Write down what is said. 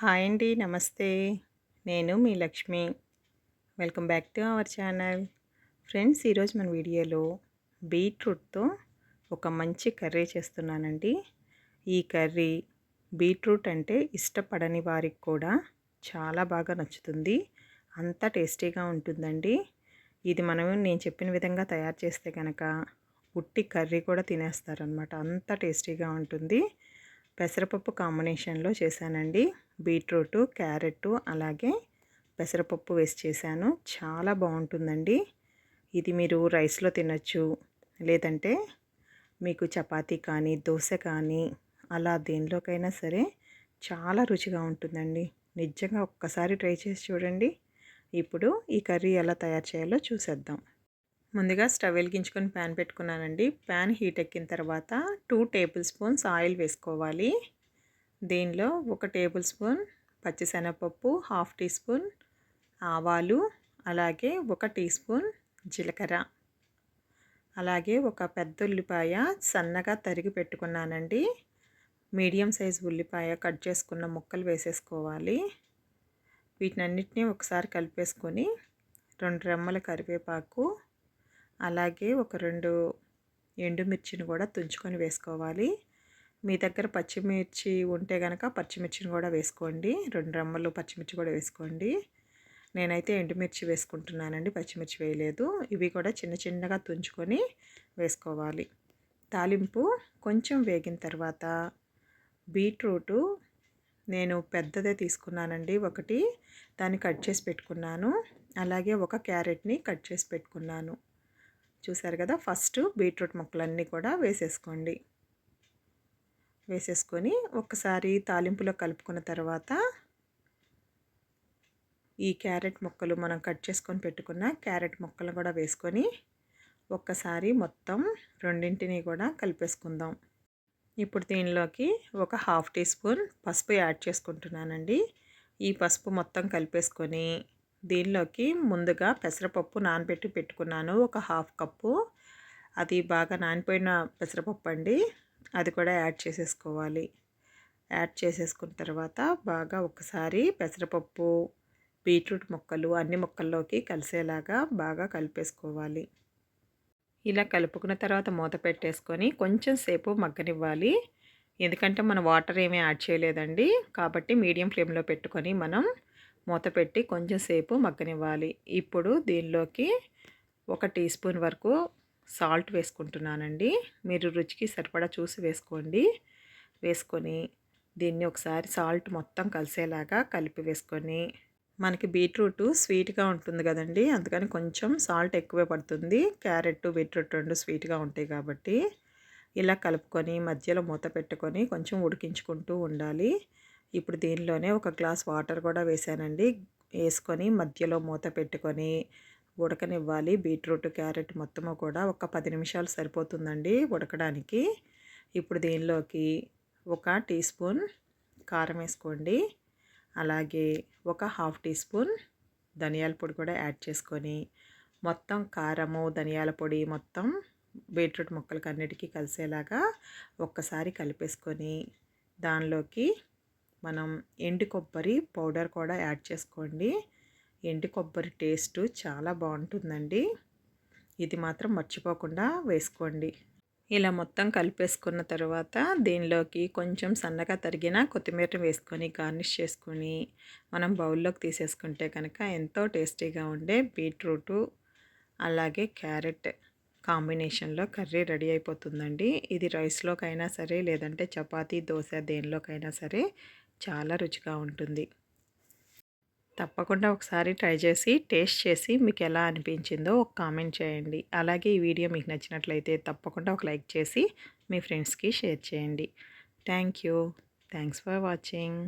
Hi అండి నమస్తే. నేను మీ Lakshmi. Welcome back to our channel. Friends ఈరోజు మన వీడియోలో బీట్రూట్తో ఒక మంచి కర్రీ చేస్తున్నానండి. ఈ కర్రీ బీట్రూట్ అంటే ఇష్టపడని వారికి కూడా చాలా బాగా నచ్చుతుంది. అంత టేస్టీగా ఉంటుందండి. ఇది మనం నేను చెప్పిన విధంగా తయారు చేస్తే కనుక ఉట్టి కర్రీ కూడా తినేస్తారనమాట అంత టేస్టీగా ఉంటుంది. పెసరపప్పు కాంబినేషన్లో చేశానండి. బీట్రూటు క్యారెట్ అలాగే పెసరపప్పు వేసి చేశాను. చాలా బాగుంటుందండి. ఇది మీరు రైస్లో తినచ్చు. లేదంటే మీకు చపాతీ కానీ దోశ కానీ అలా దేనిలోకైనా సరే చాలా రుచిగా ఉంటుందండి. నిజంగా ఒక్కసారి ట్రై చేసి చూడండి. ఇప్పుడు ఈ కర్రీ ఎలా తయారు చేయాలో చూసేద్దాం. ముందుగా స్టవ్ వెలిగించుకొని ప్యాన్ పెట్టుకున్నానండి. ప్యాన్ హీట్ ఎక్కిన తర్వాత టూ టేబుల్ స్పూన్స్ ఆయిల్ వేసుకోవాలి. దీనిలో ఒక టేబుల్ స్పూన్ పచ్చిశనగపప్పు హాఫ్ టీ స్పూన్ ఆవాలు అలాగే ఒక టీ స్పూన్ జీలకర్ర. అలాగే ఒక పెద్ద ఉల్లిపాయ సన్నగా తరిగి పెట్టుకున్నానండి. మీడియం సైజ్ ఉల్లిపాయ కట్ చేసుకున్న ముక్కలు వేసేసుకోవాలి. వీటినన్నిటినీ ఒకసారి కలిపేసుకొని రెండు రెమ్మల కరివేపాకు అలాగే ఒక రెండు ఎండుమిర్చిని కూడా తుంచుకొని వేసుకోవాలి. మీ దగ్గర పచ్చిమిర్చి ఉంటే కనుక పచ్చిమిర్చిని కూడా వేసుకోండి. రెండు రమ్మలు పచ్చిమిర్చి కూడా వేసుకోండి. నేనైతే ఎండుమిర్చి వేసుకుంటున్నానండి పచ్చిమిర్చి వేయలేదు. ఇవి కూడా చిన్న చిన్నగా తుంచుకొని వేసుకోవాలి. తాలింపు కొంచెం వేగిన తర్వాత బీట్రూటు నేను పెద్దదే తీసుకున్నానండి ఒకటి దాన్ని కట్ చేసి పెట్టుకున్నాను. అలాగే ఒక క్యారెట్ని కట్ చేసి పెట్టుకున్నాను. చూసారు కదా ఫస్ట్ బీట్రూట్ ముక్కలన్నీ కూడా వేసేసుకోండి. వేసేసుకొని ఒకసారి తాలింపులో కలుపుకున్న తర్వాత ఈ క్యారెట్ ముక్కలు మనం కట్ చేసుకొని పెట్టుకున్న క్యారెట్ ముక్కలు కూడా వేసుకొని ఒక్కసారి మొత్తం రెండింటిని కూడా కలిపేసుకుందాం. ఇప్పుడు దీనిలోకి ఒక హాఫ్ టీ స్పూన్ పసుపు యాడ్ చేసుకుంటున్నానండి. ఈ పసుపు మొత్తం కలిపేసుకొని దీనిలోకి ముందుగా పెసరపప్పు నానబెట్టి పెట్టుకున్నాను. ఒక హాఫ్ కప్పు. అది బాగా నానిపోయిన పెసరపప్పు అండి. అది కూడా యాడ్ చేసేసుకోవాలి. యాడ్ చేసేసుకున్న తర్వాత బాగా ఒకసారి పెసరపప్పు బీట్రూట్ ముక్కలు అన్ని ముక్కల్లోకి కలిసేలాగా బాగా కలిపేసుకోవాలి. ఇలా కలుపుకున్న తర్వాత మూత పెట్టేసుకొని కొంచెం సేపు మగ్గనివ్వాలి. ఎందుకంటే మనం వాటర్ ఏమీ యాడ్ చేయలేదండి. కాబట్టి మీడియం ఫ్లేమ్లో పెట్టుకొని మనం మూత పెట్టి కొంచెం సేపు మగ్గనివ్వాలి. ఇప్పుడు దీనిలోకి ఒక టీ స్పూన్ వరకు సాల్ట్ వేసుకుంటున్నానండి. మీరు రుచికి సరిపడా చూసి వేసుకోండి. వేసుకొని దీన్ని ఒకసారి సాల్ట్ మొత్తం కలిసేలాగా కలిపి వేసుకొని మనకి బీట్రూట్ స్వీట్గా ఉంటుంది కదండి. అందుకని కొంచెం సాల్ట్ ఎక్కువే పడుతుంది. క్యారెట్ బీట్రూట్ రెండు స్వీట్గా ఉంటాయి కాబట్టి ఇలా కలుపుకొని మధ్యలో మూత పెట్టుకొని కొంచెం ఉడికించుకుంటూ ఉండాలి. ఇప్పుడు దీనిలోనే ఒక గ్లాస్ వాటర్ కూడా వేసానండి. వేసుకొని మధ్యలో మూత పెట్టుకొని ఉడకనివ్వాలి. బీట్రూట్ క్యారెట్ మొత్తము కూడా ఒక పది నిమిషాలు సరిపోతుందండి ఉడకడానికి. ఇప్పుడు దీనిలోకి ఒక టీ స్పూన్ కారం వేసుకోండి. అలాగే ఒక హాఫ్ టీ స్పూన్ ధనియాల పొడి కూడా యాడ్ చేసుకొని మొత్తం కారము ధనియాల పొడి మొత్తం బీట్రూట్ ముక్కలకి అన్నిటికీ కలిసేలాగా ఒక్కసారి కలిపేసుకొని దానిలోకి మనం ఎండు కొబ్బరి పౌడర్ కూడా యాడ్ చేసుకోండి. ఎండు కొబ్బరి టేస్ట్ చాలా బాగుంటుందండి. ఇది మాత్రం మర్చిపోకుండా వేసుకోండి. ఇలా మొత్తం కలిపేసుకున్న తర్వాత దీనిలోకి కొంచెం సన్నగా తరిగిన కొత్తిమీర వేసుకొని గార్నిష్ చేసుకొని మనం బౌల్లోకి తీసేసుకుంటే కనుక ఎంతో టేస్టీగా ఉండే బీట్రూటు అలాగే క్యారెట్ కాంబినేషన్లో కర్రీ రెడీ అయిపోతుందండి. ఇది రైస్లోకైనా సరే లేదంటే చపాతీ దోశ దేనిలోకైనా సరే చాలా రుచిగా ఉంటుంది. తప్పకుండా ఒకసారి ట్రై చేసి టేస్ట్ చేసి మీకు ఎలా అనిపించిందో ఒక కామెంట్ చేయండి. అలాగే ఈ వీడియో మీకు నచ్చినట్లయితే తప్పకుండా ఒక లైక్ చేసి మీ ఫ్రెండ్స్కి షేర్ చేయండి. Thank you. Thanks for watching.